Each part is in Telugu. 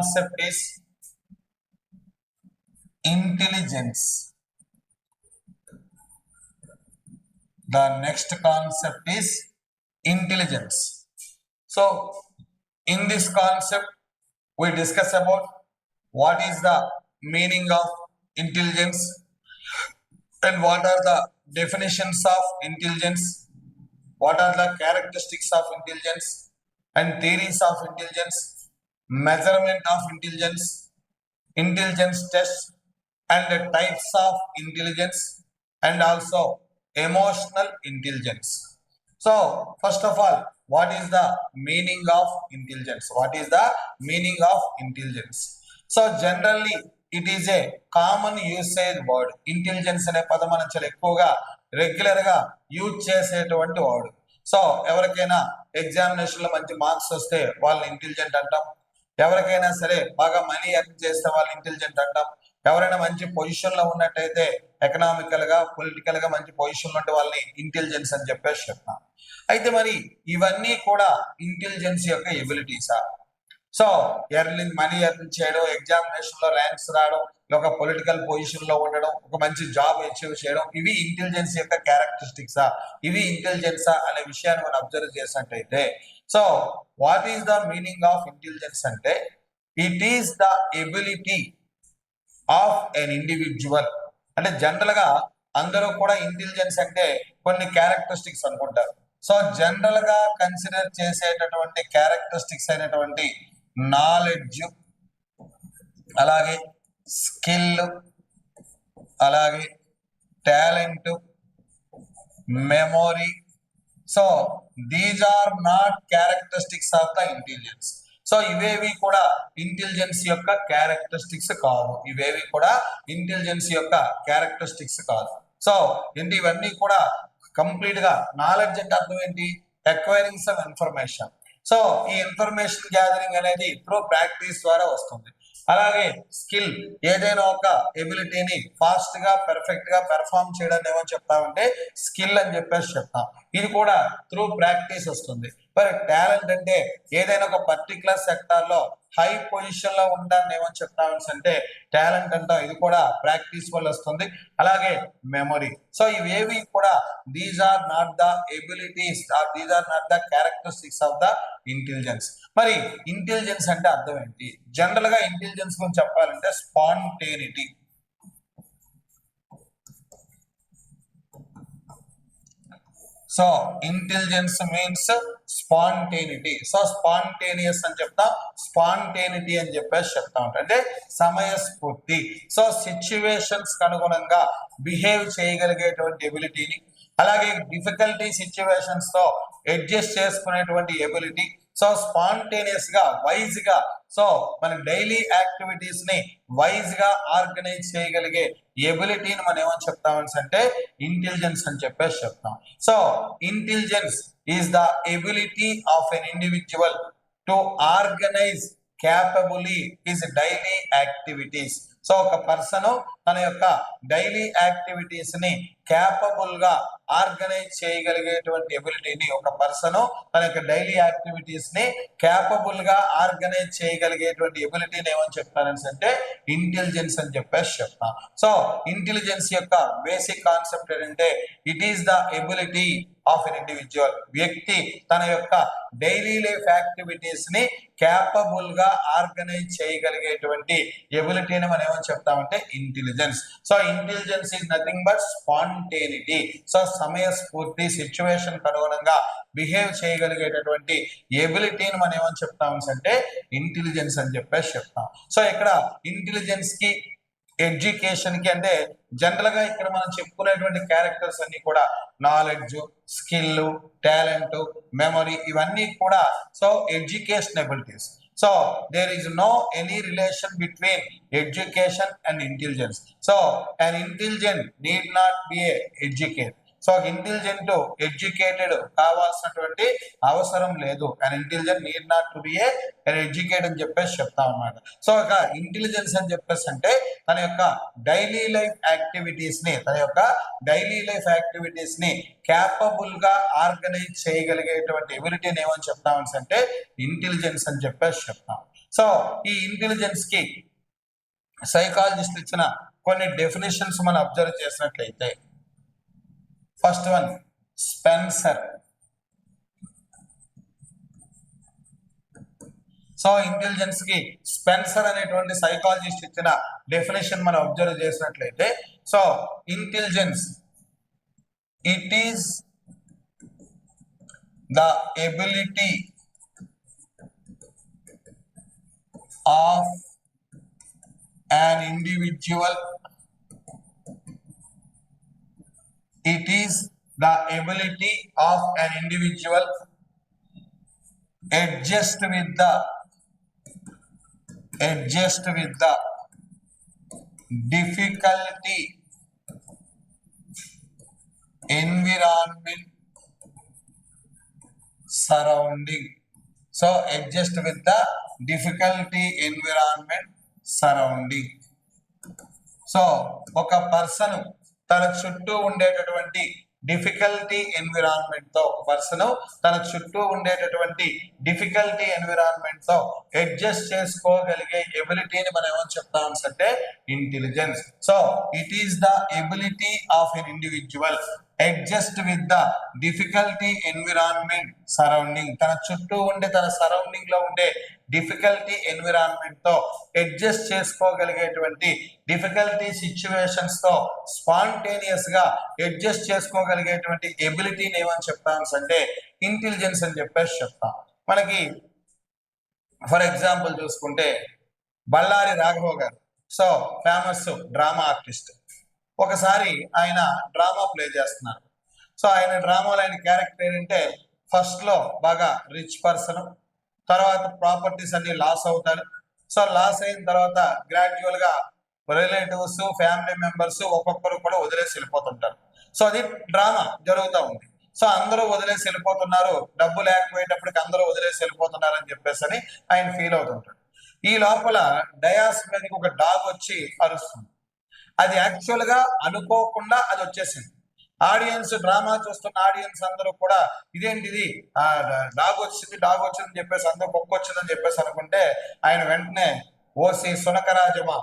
concept is intelligence. The next concept is intelligence. So, in this concept, we discuss about what is the meaning of intelligence and what are the definitions of intelligence, what are the characteristics of intelligence and theories of intelligence, measurement of intelligence, intelligence tests and the types of intelligence and also emotional intelligence. So, first of all, what is the meaning of intelligence? What is the meaning of intelligence? So, generally, it is a common usage word intelligence అనే పదం మనం చాలా ఎక్కువగా రెగ్యులర్గా యూజ్ చేసేటువంటి వర్డ్ సో ఎవరికైనా ఎగ్జామినేషన్లో మంచి మార్క్స్ వస్తే వాళ్ళని ఇంటెలిజెంట్ అంటాం ఎవరికైనా సరే బాగా మనీ ఎర్న్ చేస్తే వాళ్ళు ఇంటెలిజెంట్ అంటాం. ఎవరైనా మంచి పొజిషన్లో ఉన్నట్టయితే ఎకనామికల్గా పొలిటికల్గా మంచి పొజిషన్ ఉంటే వాళ్ళని ఇంటెలిజెన్స్ అని చెప్పేసి చెప్తాం. అయితే మరి ఇవన్నీ కూడా ఇంటెలిజెన్స్ యొక్క ఎబిలిటీసా సో ఎర్నింగ్ మనీ ఎర్న్ చేయడం ఎగ్జామినేషన్లో ర్యాంక్స్ రావడం ఒక పొలిటికల్ పొజిషన్లో ఉండడం ఒక మంచి జాబ్ అచీవ్ చేయడం ఇవి ఇంటెలిజెన్స్ యొక్క క్యారెక్టరిస్టిక్సా ఇవి ఇంటెలిజెన్సా అనే విషయాన్ని మనం అబ్జర్వ్ చేసినట్టయితే so what is the meaning of intelligence అంటే it is the ability of an individual అంటే జనరల్గా అందరూ కూడా ఇంటెలిజెన్స్ అంటే కొన్ని క్యారెక్టరిస్టిక్స్ అనుకుంటారు. సో జనరల్గా కన్సిడర్ చేసేటటువంటి క్యారెక్టరిస్టిక్స్ అయినటువంటి నాలెడ్జ్ అలాగే స్కిల్ అలాగే talent memory so these are not characteristics of the intelligence so ఇవేవి కూడా ఇంటెలిజెన్స్ యొక్క క్యారెక్టరిస్టిక్స్ కాదు ఇవేవి కూడా ఇంటెలిజెన్స్ యొక్క క్యారెక్టరిస్టిక్స్ కాదు. సో ఏంటి? ఇవన్నీ కూడా కంప్లీట్గా నాలెడ్జ్ అంటే అర్థం ఏంటి? ఎక్వైరింగ్ ఆఫ్ ఇన్ఫర్మేషన్ సో ఈ ఇన్ఫర్మేషన్ గ్యాదరింగ్ అనేది త్రూ ప్రాక్టీస్ ద్వారా వస్తుంది. అలాగే స్కిల్ ఏదైనా ఒక ఎబిలిటీని ఫాస్ట్గా పెర్ఫెక్ట్గా పెర్ఫామ్ చేయడానికి ఏమో చెప్తామంటే స్కిల్ అని చెప్పేసి చెప్తాం. ఇది కూడా త్రూ ప్రాక్టీస్ వస్తుంది. మరి టాలెంట్ అంటే ఏదైనా ఒక పర్టికులర్ సెక్టార్లో హై పొజిషన్లో ఉండాలని ఏమని చెప్తామని అంటే టాలెంట్ అంటాం ఇది కూడా ప్రాక్టీస్ వల్ల వస్తుంది. అలాగే మెమొరీ. సో ఇవేవి కూడా these are not the abilities these are not the characteristics of the intelligence మరి ఇంటెలిజెన్స్ అంటే అర్థం ఏంటి? జనరల్గా ఇంటెలిజెన్స్ గురించి చెప్పాలంటే spontaneity so intelligence means spontaneity so spontaneous అని చెప్తా. స్పాంటేనిటీ అని చెప్పేసి చెప్తా ఉంటాం. అంటే సమయస్ఫూర్తి. సో సిచ్యువేషన్స్ అనుగుణంగా బిహేవ్ చేయగలిగేటువంటి ఎబిలిటీని అలాగే డిఫికల్టీ సిచ్యువేషన్స్తో అడ్జస్ట్ చేసుకునేటువంటి ఎబిలిటీ సో స్పాంటేనియస్గా వైజ్గా సో మన డైలీ యాక్టివిటీస్ని వైజ్గా ఆర్గనైజ్ చేయగలిగే ఎబిలిటీని మనం ఏమని చెప్తామని అంటే ఇంటెలిజెన్స్ అని చెప్పేసి చెప్తాం. So intelligence is the ability of an individual to organise capably his daily activities so ఒక పర్సన్ తన యొక్క డైలీ యాక్టివిటీస్ని క్యాపబుల్గా ఆర్గనైజ్ చేయగలిగేటువంటి ఎబిలిటీని ఒక పర్సన్ తన యొక్క డైలీ యాక్టివిటీస్ని క్యాపబుల్గా ఆర్గనైజ్ చేయగలిగేటువంటి ఎబిలిటీని ఏమని చెప్తారని అంటే ఇంటెలిజెన్స్ అని చెప్పేసి చెప్తాను సో ఇంటెలిజెన్స్ యొక్క బేసిక్ కాన్సెప్ట్ ఏంటంటే it is the ability of an individual వ్యక్తి తన యొక్క డైలీ లైఫ్ యాక్టివిటీస్ని క్యాపబుల్గా ఆర్గనైజ్ చేయగలిగేటువంటి ఎబిలిటీని మనం ఏమని చెప్తామంటే intelligence so intelligence is nothing but spontaneity so సమయ స్ఫూర్తి సిచ్యువేషన్ అనుగుణంగా బిహేవ్ చేయగలిగేటటువంటి ఎబిలిటీని మనం ఏమని చెప్తామంటే అంటే ఇంటెలిజెన్స్ అని చెప్పేసి చెప్తాం. సో ఇక్కడ ఇంటెలిజెన్స్కి ఎడ్యుకేషన్కి అంటే జనరల్గా ఇక్కడ మనం చెప్పుకునేటువంటి క్యారెక్టర్స్ అన్ని కూడా నాలెడ్జ్ స్కిల్ టాలెంట్ మెమరీ ఇవన్నీ కూడా so education abilities so there is no any relation between education and intelligence. So an intelligent need not be educate so intelligent educated కావాల్సినటువంటి అవసరం లేదు. And intelligent need not to be a educate అని చెప్పేసి చెప్తాం అనమాట సో ఒక ఇంటెలిజెన్స్ అని చెప్పేసి అంటే తన యొక్క డైలీ లైఫ్ యాక్టివిటీస్ని తన యొక్క డైలీ లైఫ్ యాక్టివిటీస్ని క్యాపబుల్గా ఆర్గనైజ్ చేయగలిగేటువంటి ఎబిలిటీని ఏమని చెప్తామని అంటే ఇంటెలిజెన్స్ అని చెప్పేసి చెప్తాం సో ఈ ఇంటెలిజెన్స్కి సైకాలజిస్ట్ ఇచ్చిన కొన్ని డెఫినేషన్స్ మనం అబ్జర్వ్ చేసినట్లయితే ఫస్ట్ వన్ స్పెన్సర్ సో ఇంటెలిజెన్స్కి స్పెన్సర్ అనేటువంటి సైకాలజిస్ట్ ఇచ్చిన డెఫినేషన్ మనం అబ్జర్వ్ చేసినట్లయితే so intelligence it is the ability of an individual it is the ability of an individual adjust with the adjust with the difficulty environment surrounding so adjust with the difficulty environment surrounding so ఒక పర్సన్ తన చుట్టూ ఉండేటటువంటి డిఫికల్టీ ఎన్విరాన్మెంట్తో పర్సన్ తన చుట్టూ ఉండేటటువంటి డిఫికల్టీ ఎన్విరాన్మెంట్తో అడ్జస్ట్ చేసుకోగలిగే ఎబిలిటీని మనం ఏమని చెప్తాం అంటే intelligence so it is the ability of an individual adjust with the difficulty environment surrounding తన చుట్టూ ఉండే తన సరౌండింగ్లో ఉండే డిఫికల్టీ ఎన్విరాన్మెంట్తో అడ్జస్ట్ చేసుకోగలిగేటువంటి డిఫికల్టీ సిచ్యువేషన్స్తో స్పాంటేనియస్గా అడ్జస్ట్ చేసుకోగలిగేటువంటి ఎబిలిటీని ఏమని చెప్తాను అంటే ఇంటెలిజెన్స్ అని చెప్పేసి చెప్తాం. మనకి ఫర్ ఎగ్జాంపుల్ చూసుకుంటే బళ్ళారి రాఘవ గారు సో ఫేమస్ డ్రామా ఆర్టిస్ట్ ఒకసారి ఆయన డ్రామా ప్లే చేస్తున్నారు. సో ఆయన డ్రామాలో ఆయన క్యారెక్టర్ ఏంటంటే ఫస్ట్లో బాగా రిచ్ పర్సన్ తర్వాత ప్రాపర్టీస్ అన్ని లాస్ అవుతారు. సో లాస్ అయిన తర్వాత గ్రాడ్యువల్గా రిలేటివ్స్ ఫ్యామిలీ మెంబర్స్ ఒక్కొక్కరు కూడా వదిలేసి వెళ్ళిపోతుంటారు. సో అది డ్రామా జరుగుతూ ఉంది. సో అందరూ వదిలేసి వెళ్ళిపోతున్నారు. డబ్బు లేకపోయేటప్పటికి అందరూ వదిలేసి వెళ్ళిపోతున్నారు అని చెప్పేసి అని ఆయన ఫీల్ అవుతుంటాడు. ఈ లోపల డయాస్ మీదకి ఒక డాగ్ వచ్చి అరుస్తుంది. అది యాక్చువల్గా అనుకోకుండా అది వచ్చేసింది. ఆడియన్స్ డ్రామా చూస్తున్న ఆడియన్స్ అందరూ కూడా ఇదేంటిది? ఆ డాగ్ వచ్చింది డాగ్ వచ్చిందని చెప్పేసి అందరూ కుక్క వచ్చిందని చెప్పేసి అనుకుంటే ఆయన వెంటనే ఓసి సునకరాజమా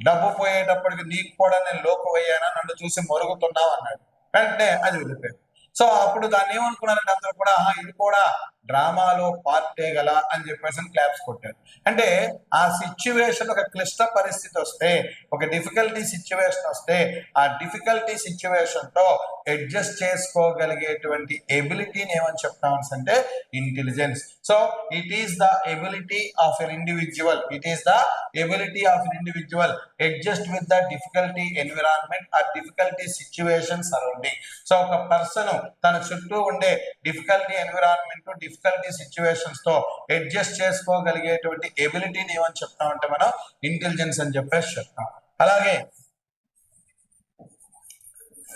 డబ్బు పోయేటప్పటికి నీకు కూడా నేను లోపు అయ్యానా? నన్ను చూసి మొరుగుతున్నావు అన్నాడు. వెంటనే అది వెళ్ళిపోయాడు సో అప్పుడు దాన్ని ఏమనుకున్నారంటే అందరూ కూడా ఇది కూడా డ్రామాలో పార్టే గల అని చెప్పేసి క్లాప్స్ కొట్టారు. అంటే ఆ సిచ్యువేషన్ ఒక క్లిష్ట పరిస్థితి వస్తే ఒక డిఫికల్టీ సిచ్యువేషన్ వస్తే ఆ డిఫికల్టీ సిచ్యువేషన్తో అడ్జస్ట్ చేసుకోగలిగేటువంటి ఎబిలిటీని ఏమని చెప్తాం అంటే intelligence so it is the ability of an individual it is the ability of an individual adjust with the difficulty environment ఆ డిఫికల్టీ సిచ్యువేషన్ సరౌండింగ్ సో ఒక పర్సన్ తన చుట్టూ ఉండే డిఫికల్టీ ఎన్విరాన్మెంట్ డిఫికల్టీ సిచ్యువేషన్స్తో అడ్జస్ట్ చేసుకోగలిగేటువంటి ఎబిలిటీని ఏమని చెప్తామంటే మనం ఇంటెలిజెన్స్ అని చెప్పేసి చెప్తాం. అలాగే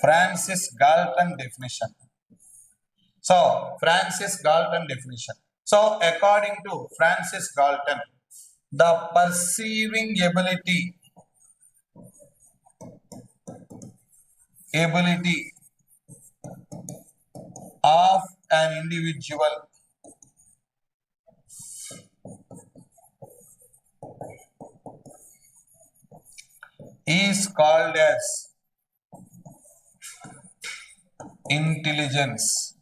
Francis Galton definition so Francis Galton definition so according to Francis Galton the perceiving ability ability of an individual is called as intelligence.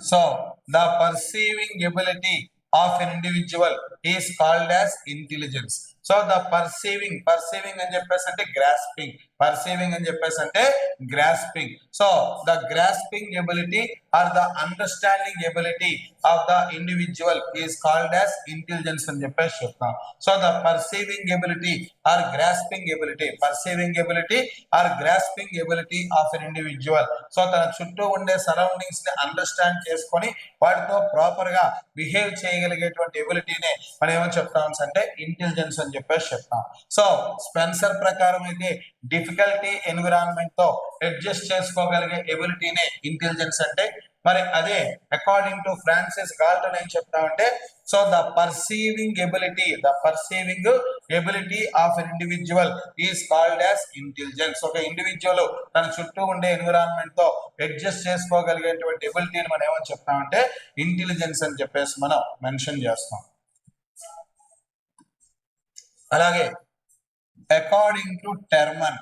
So, the perceiving ability of an individual is called as intelligence. So the perceiving perceiving అని చెప్పేసి అంటే గ్రాస్పింగ్ పర్సీవింగ్ అని చెప్పేసి అంటే grasping so the grasping ability or the understanding ability of the individual is called as intelligence అని చెప్పేసి చెప్తాం so the perceiving ability or grasping ability perceiving ability or grasping ability of an individual so తన చుట్టూ ఉండే సరౌండింగ్స్ని అండర్స్టాండ్ చేసుకొని వాటితో ప్రాపర్గా బిహేవ్ చేయగలిగేటువంటి ఎబిలిటీనే మనం ఏమని చెప్తాం అంటే ఇంటెలిజెన్స్ అని చెప్పేసి చెప్తాం. సో స్పెన్సర్ ప్రకారం అయితే డిఫికల్టీ ఎన్విరాన్మెంట్తో అడ్జస్ట్ చేసుకోగలిగే ఎబిలిటీనే ఇంటెలిజెన్స్ అంటే మరి అదే అకార్డింగ్ టు ఫ్రాన్సిస్ గాల్టన్ ఏం చెప్తామంటే so the perceiving ability the perceiving ability of an individual is called as intelligence ఒక ఇండివిజువల్ తన చుట్టూ ఉండే ఎన్విరాన్మెంట్తో అడ్జస్ట్ చేసుకోగలిగేటువంటి ఎబిలిటీని మనం ఏమని చెప్తామంటే ఇంటెలిజెన్స్ అని చెప్పేసి మనం మెన్షన్ చేస్తాం. అలాగే according to Terman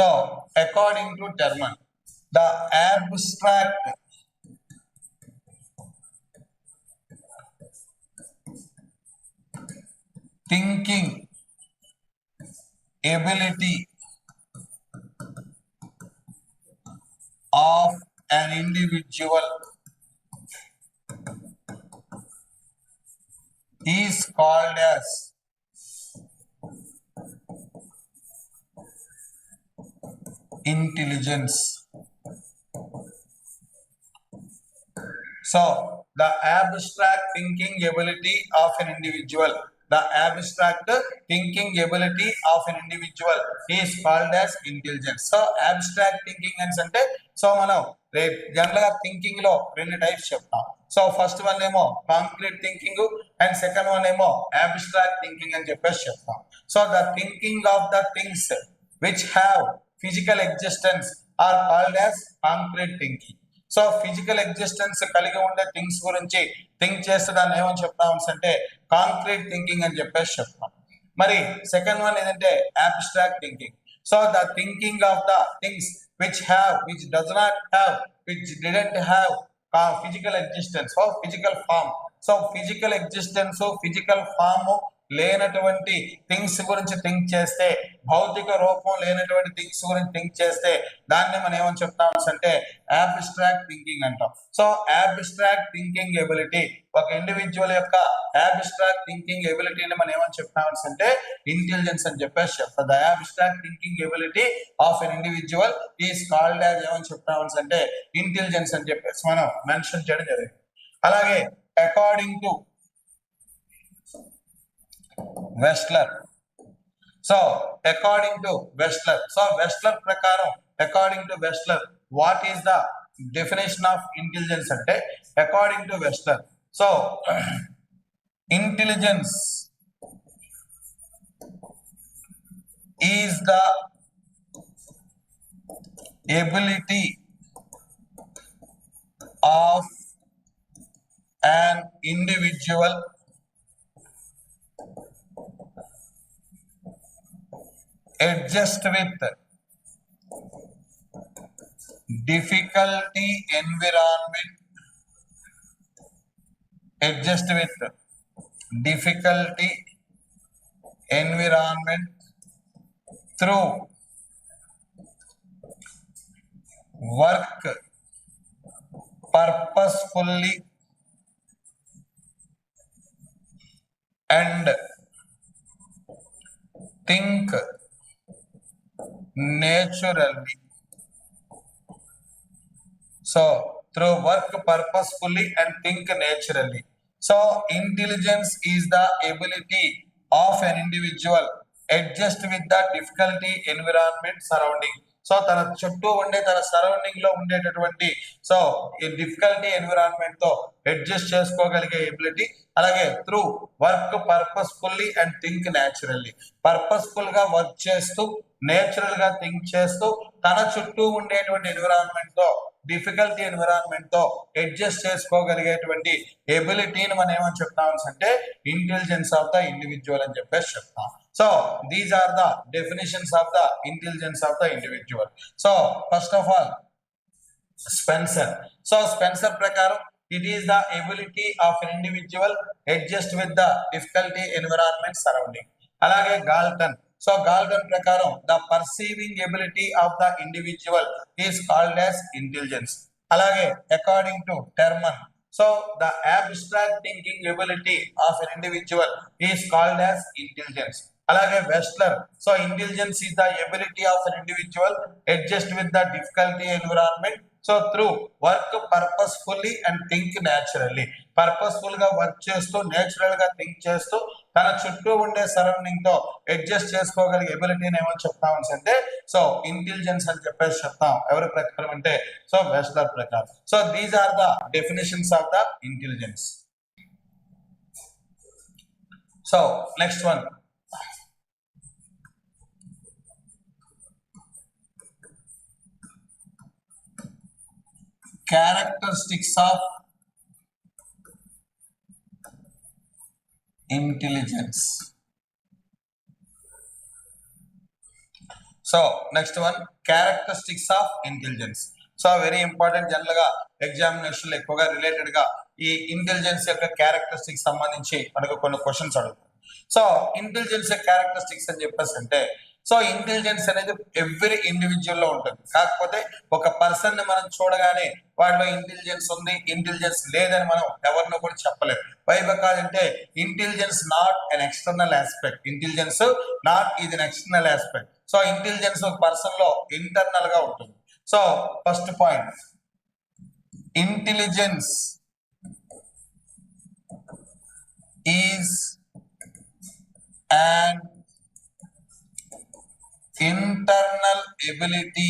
So, according to Terman, the abstract thinking ability of an individual is called as intelligence. So, the abstract thinking ability of an individual, the abstract thinking ability of an individual is called as intelligence. So, abstract thinking అని అంటే సో మనం రేపు జనరల్గా థింకింగ్లో రెండు టైప్స్ చెప్తాం సో ఫస్ట్ వన్ ఏమో concrete thinking and second one ఏమో abstract థింకింగ్ అని చెప్పేసి చెప్తాం so the thinking of the things which have physical existence are called as concrete thinking. So physical existence కలిగి ఉండే థింగ్స్ గురించి థింక్ చేస్తే దాన్ని ఏమని చెప్తామని అంటే కాంక్రీట్ థింకింగ్ అని చెప్పేసి చెప్తాం. మరి సెకండ్ వన్ ఏంటంటే abstract thinking so the thinking of the things which have which does not have which didn't have physical existence so physical form. So physical existence physical form లేనటువంటి థింగ్స్ గురించి థింక్ చేస్తే భౌతిక రూపం లేనటువంటి థింగ్స్ గురించి థింక్ చేస్తే దాన్ని మనం ఏమని చెప్తాం అంటే అబ్స్ట్రాక్ట్ థింకింగ్ అంటాం. సో అబ్స్ట్రాక్ట్ థింకింగ్ ఎబిలిటీ ఒక ఇండివిజువల్ యొక్క అబ్స్ట్రాక్ట్ థింకింగ్ ఎబిలిటీని మనం ఏమని చెప్తాం అంటే ఇంటెలిజెన్స్ అని చెప్పేసి చెప్తా the abstract thinking ability of an individual is called as ఏమని చెప్తాం అంటే ఇంటెలిజెన్స్ అని చెప్పేసి మనం మెన్షన్ చేయడం జరిగింది. అలాగే according to Wechsler so according to Wechsler so Wechsler ప్రకారం according to Wechsler what is the definition of intelligence అంటే according to Wechsler so intelligence is the ability of an individual adjust with difficulty environment adjust with difficulty environment through work purposefully and think naturally. So, through work purposefully and think naturally. So, intelligence is the ability of an individual adjust with the difficulty environment surrounding. So తన చుట్టూ ఉండే తన సరౌండింగ్లో ఉండేటటువంటి సో ఈ డిఫికల్టీ ఎన్విరాన్మెంట్తో అడ్జస్ట్ చేసుకోగలిగే ఎబిలిటీ అలాగే through work purposefully and think naturally పర్పస్ఫుల్గా work చేస్తూ నేచురల్గా థింక్ చేస్తూ తన చుట్టూ ఉండేటువంటి ఎన్విరాన్మెంట్తో డిఫికల్టీ ఎన్విరాన్మెంట్తో అడ్జస్ట్ చేసుకోగలిగేటువంటి ఎబిలిటీని మనం ఏమని చెప్తామని అంటే ఇంటెలిజెన్స్ ఆఫ్ ద ఇండివిజువల్ అని చెప్పేసి చెప్తాం. so these are the definitions of the intelligence of the individual so first of all Spencer so Spencer ప్రకారం it is the ability of an individual adjust with the difficulty environment surrounding అలాగే గాల్టన్ సో గాల్టన్ ప్రకారం the perceiving ability of the individual is called as intelligence అలాగే according to Terman so the abstract thinking ability of an individual is called as intelligence అలాగే Wechsler. So intelligence is the ability of an individual adjust with the difficulty environment so through work purposefully and think naturally పర్పస్ఫుల్గా work చేస్తూ నేచురల్గా థింక్ చేస్తూ తన చుట్టూ ఉండే సరౌండింగ్తో అడ్జస్ట్ చేసుకోగలిగే ఎబిలిటీని ఏమో చెప్తాం అంటే సో ఇంటెలిజెన్స్ అని చెప్పేసి చెప్తాం. ఎవరి ప్రకారం అంటే సో వెస్లర్ ప్రకారం. So these are the definitions of the intelligence so next one characteristics of intelligence. So next one characteristics of intelligence so very important జనరల్గా ఎగ్జామినేషన్ ఎక్కువగా రిలేటెడ్గా ఈ ఇంటెలిజెన్స్ యొక్క క్యారెక్టరిస్టిక్స్ సంబంధించి మనకు కొన్ని క్వశ్చన్స్ అడుగుతారు. సో ఇంటెలిజెన్స్ క్యారెక్టరిస్టిక్స్ అని చెప్పేసి అంటే సో ఇంటెలిజెన్స్ అనేది ఎవ్రీ ఇండివిజువల్లో ఉంటుంది. కాకపోతే ఒక పర్సన్ని మనం చూడగానే వాడిలో ఇంటెలిజెన్స్ ఉంది ఇంటెలిజెన్స్ లేదని మనం ఎవరినో కూడా చెప్పలేము వై అంటే intelligence not an external aspect intelligence not ఇది ఎక్స్టర్నల్ ఆస్పెక్ట్ సో ఇంటెలిజెన్స్ ఒక పర్సన్లో ఇంటర్నల్గా ఉంటుంది. So first point intelligence is and internal ability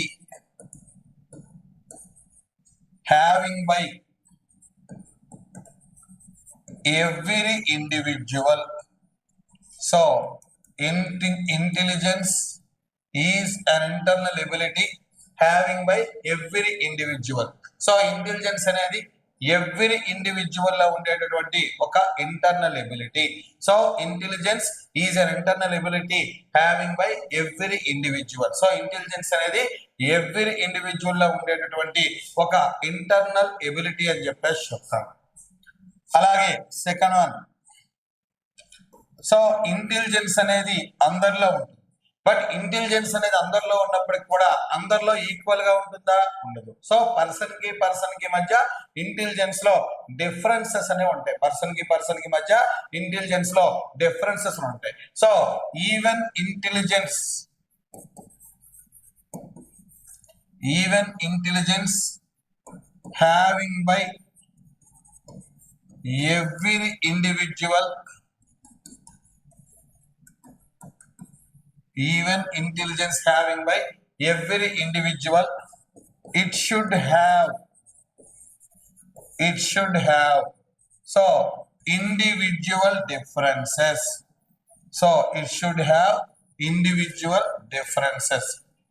having by every individual so int- intelligence is an internal ability having by every individual so intelligence అనేది ఎవ్రీ ఇండివిజువల్లో ఉండేటటువంటి ఒక internal ability so intelligence is an internal ability having by every individual so intelligence అనేది ఎవ్రీ ఇండివిజువల్లో ఉండేటటువంటి ఒక ఇంటర్నల్ ఎబిలిటీ అని చెప్పేసి చెప్తాను. అలాగే సెకండ్ వన్ సో ఇంటెలిజెన్స్ అనేది అందరిలో ఉంటుంది. బట్ ఇంటెలిజెన్స్ అనేది అందరిలో ఉన్నప్పటికి కూడా అందరిలో ఈక్వల్గా ఉంటుందా? ఉండదు. సో పర్సన్కి పర్సన్కి మధ్య ఇంటెలిజెన్స్లో డిఫరెన్సెస్ అనేవి ఉంటాయి. పర్సన్కి పర్సన్కి మధ్య ఇంటెలిజెన్స్లో డిఫరెన్సెస్ ఉంటాయి. So even intelligence even intelligence having by every individual even intelligence having by every individual it should have it should have so individual differences so it should have individual differences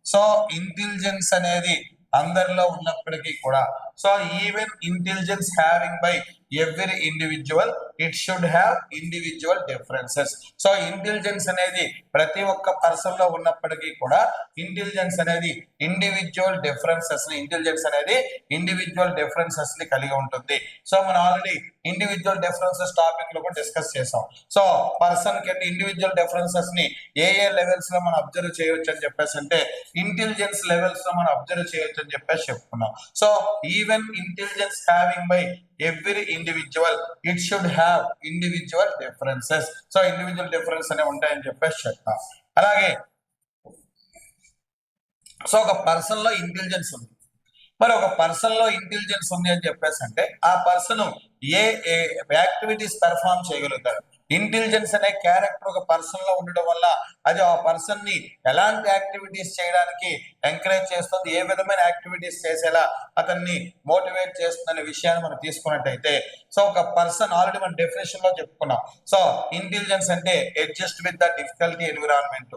so intelligence అనేది అందరిలో ఉన్నప్పటికీ కూడా so even intelligence having by every individual it should have individual differences so intelligence అనేది ప్రతి ఒక్క పర్సన్లో ఉన్నప్పటికీ కూడా ఇంటెలిజెన్స్ అనేది ఇండివిజువల్ డిఫరెన్సెస్ని ఇంటెలిజెన్స్ అనేది ఇండివిజువల్ డిఫరెన్సెస్ని కలిగి ఉంటుంది. సో మనం ఆల్రెడీ ఇండివిజువల్ డిఫరెన్సెస్ టాపిక్లో కూడా డిస్కస్ చేసాం. సో పర్సన్కి ఇండివిజువల్ డిఫరెన్సెస్ని ఏ ఏ లెవెల్స్లో మనం అబ్జర్వ్ చేయొచ్చు అని చెప్పేసి అంటే ఇంటెలిజెన్స్ లెవెల్స్లో మనం అబ్జర్వ్ చేయొచ్చు అని చెప్పేసి చెప్పుకున్నాం. సో ఈ even intelligence having by every individual it should have individual differences so individual difference అనేవి ఉంటాయని చెప్పేసి చెప్తాం. అలాగే సో ఒక పర్సన్లో ఇంటెలిజెన్స్ ఉంది. మరి ఒక పర్సన్లో ఇంటెలిజెన్స్ ఉంది అని చెప్పేసి అంటే ఆ పర్సన్ ఏ యాక్టివిటీస్ పెర్ఫామ్ చేయగలుగుతారు ఇంటెలిజెన్స్ అనే క్యారెక్టర్ ఒక పర్సన్లో ఉండడం వల్ల అది ఆ పర్సన్ని ఎలాంటి యాక్టివిటీస్ చేయడానికి ఎంకరేజ్ చేస్తుంది ఏ విధమైన యాక్టివిటీస్ చేసేలా అతన్ని మోటివేట్ చేస్తుందనే విషయాన్ని మనం తీసుకున్నట్టయితే సో ఒక పర్సన్ ఆల్రెడీ మన డెఫినేషన్లో చెప్పుకున్నాం. సో ఇంటెలిజెన్స్ అంటే adjust with the difficulty environment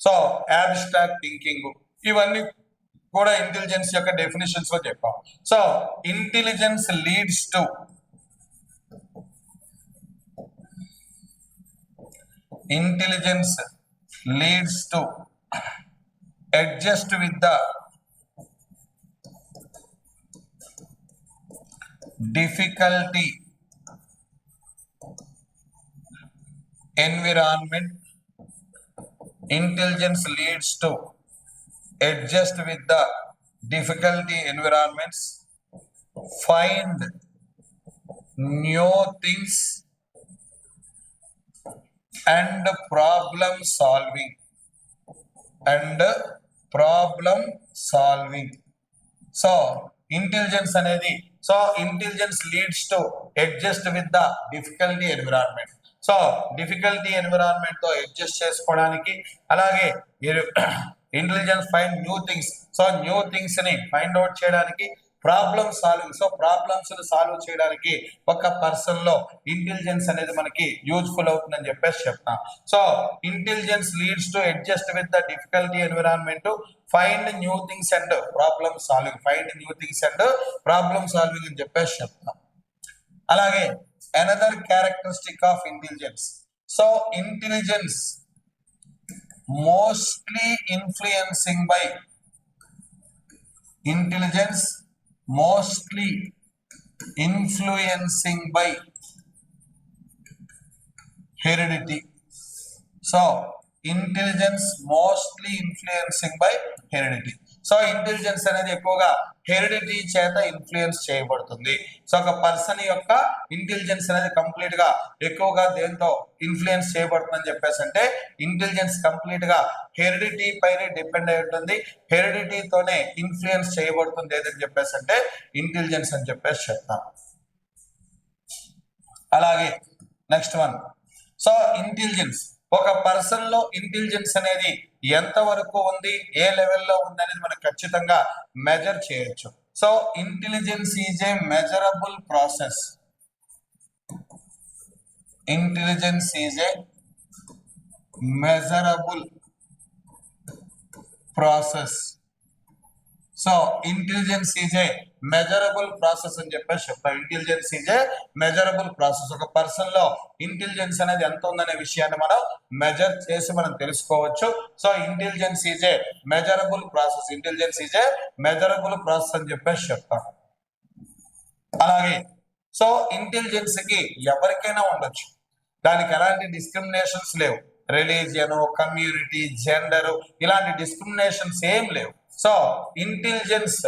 so abstract thinking ఇవన్నీ కూడా ఇంటెలిజెన్స్ యొక్క డెఫినేషన్స్లో చెప్పాం. So intelligence leads to intelligence leads to adjust with the difficulty environment. Intelligence leads to adjust with the difficulty environments. Find new things. And problem solving and problem solving so intelligence అనేది so intelligence leads to adjust with the difficulty environment so difficulty ఎన్విరాన్మెంట్తో adjust చేసుకోవడానికి అలాగే intelligence find new things so new థింగ్స్ని find out చేయడానికి problem solving so problems solve చేయడానికి ఒక పర్సన్లో ఇంటెలిజెన్స్ అనేది మనకి యూజ్ఫుల్ అవుతుందని చెప్పేసి చెప్తాం so intelligence leads to adjust with the difficulty environment find new things and problem solving find new things and problem solving అని చెప్పేసి చెప్తాం అలాగే another characteristic of intelligence so intelligence mostly influencing by intelligence mostly influencing by heredity. So, intelligence mostly influencing by heredity. So intelligence అనేది ఎక్కువగా హెరిడిటీ చేత ఇన్ఫ్లుయెన్స్ చేయబడుతుంది. సో ఒక పర్సన్ యొక్క ఇంటెలిజెన్స్ అనేది కంప్లీట్గా ఎక్కువగా దేంతో ఇన్ఫ్లుయెన్స్ చేయబడుతుందని చెప్పేసి అంటే ఇంటెలిజెన్స్ కంప్లీట్గా హెరిడిటీ పైనే డిపెండ్ అయి ఉంటుంది. హెరిడిటీతోనే ఇన్ఫ్లుయెన్స్ చేయబడుతుంది ఏదని చెప్పేసి అంటే ఇంటెలిజెన్స్ అని చెప్పేసి చెప్తాం. అలాగే నెక్స్ట్ వన్ సో ఇంటెలిజెన్స్ ఒక పర్సన్లో ఇంటెలిజెన్స్ అనేది ఎంత వరకు ఉంది ఏ లెవెల్లో ఉంది అనేది మనం ఖచ్చితంగా మెజర్ చేయొచ్చు. So intelligence is a measurable process intelligence is a measurable process so intelligence is a measurable process అని చెప్పేసి చెప్తాం intelligence is a measurable process ఒక పర్సన్లో ఇంటెలిజెన్స్ అనేది ఎంత ఉందనే విషయాన్ని మనం మెజర్ చేసి మనం తెలుసుకోవచ్చు. So intelligence is a measurable process intelligence is a measurable process అని చెప్పేసి చెప్తాం. అలాగే సో ఇంటెలిజెన్స్కి ఎవరికైనా ఉండొచ్చు. దానికి ఎలాంటి డిస్క్రిమినేషన్స్ లేవు. రిలీజియను కమ్యూనిటీ జెండర్ ఇలాంటి డిస్క్రిమినేషన్స్ ఏం లేవు so intelligence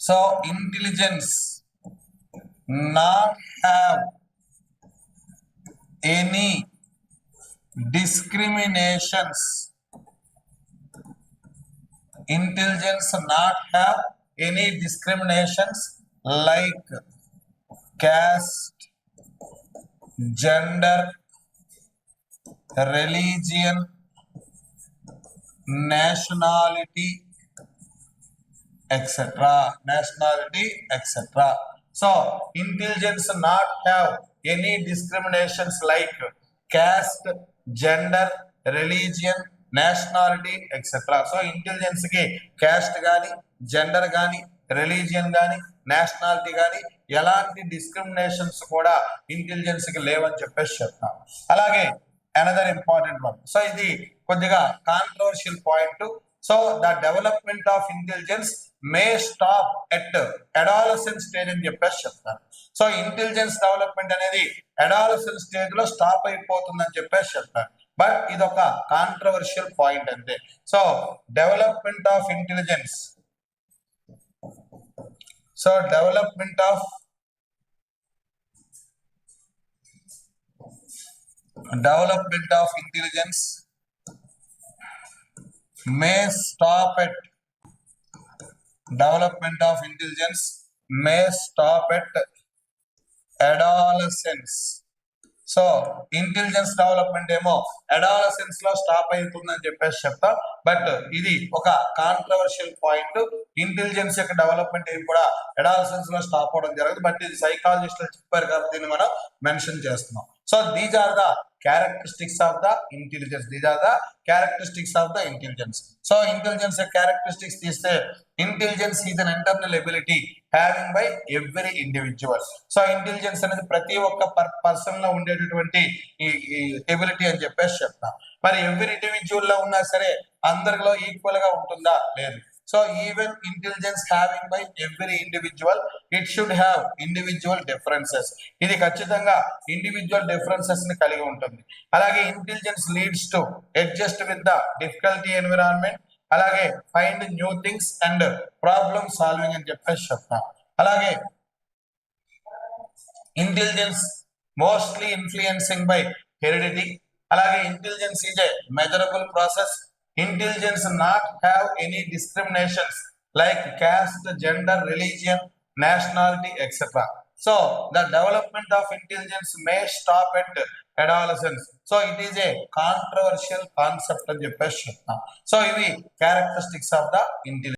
so intelligence not have any discriminations intelligence not have any discriminations like caste gender religion nationality etc nationality etc so intelligence not have any discriminations like caste gender religion nationality etc so intelligence ki caste gaani gender gaani religion gaani nationality gaani ఎలాంటి డిస్క్రిమినేషన్స్ కూడా ఇంటెలిజెన్స్కి లేవని చెప్పేసి చెప్తాం. అలాగే అనదర్ ఇంపార్టెంట్ వన్ సో ఇది కొద్దిగా controversial point so the development of intelligence may stop at adolescence stage అని చెప్పేసి చెప్తారు సో ఇంటెలిజెన్స్ డెవలప్మెంట్ అనేది అడాలసెన్ స్టేజ్లో స్టాప్ అయిపోతుందని చెప్పేసి చెప్తారు బట్ ఇది ఒక కాంట్రవర్షియల్ పాయింట్ అంతే. So development of intelligence so development of development of intelligence may stop at development of intelligence may stop at adolescence so intelligence development ఏమో అడాలసెన్స్లో స్టాప్ అవుతుందని చెప్పేసి చెప్తా. బట్ ఇది ఒక కాంట్రవర్షియల్ పాయింట్ ఇంటెలిజెన్స్ యొక్క డెవలప్మెంట్ ఏం కూడా అడాలసెన్స్లో స్టాప్ అవడం జరగదు. బట్ ఇది సైకాలజిస్టులు చెప్పారు కాబట్టి దీన్ని మనం మెన్షన్ చేస్తున్నాం. So these are the characteristics of the intelligence these are the characteristics of the intelligence so intelligence characteristics తీస్తే intelligence is an internal ability having by every individual so intelligence అనేది ప్రతి ఒక్క పర్సన్లో ఉండేటటువంటి ఎబిలిటీ అని చెప్పేసి చెప్తాం. మరి ఎవ్రీ ఇండివిజువల్లో ఉన్నా సరే అందరిలో ఈక్వల్గా ఉంటుందా? లేదు. So even intelligence having by every individual it should have individual differences ఇది ఖచ్చితంగా ఇండివిజువల్ డిఫరెన్సెస్ని కలిగి ఉంటుంది. అలాగే intelligence leads to adjust with the difficulty environment అలాగే find new things and problem solving అని చెప్పేసి చెప్తాం. అలాగే intelligence mostly influencing by heredity అలాగే intelligence is a measurable process intelligence not have any discriminations like caste gender religion nationality etcetera so the development of intelligence may stop at adolescence so it is a controversial concept అని చెప్పేసి చెప్తాం సో ఇవి క్యారెక్టరిస్టిక్స్ ఆఫ్ ద ఇంటెలిజెన్స్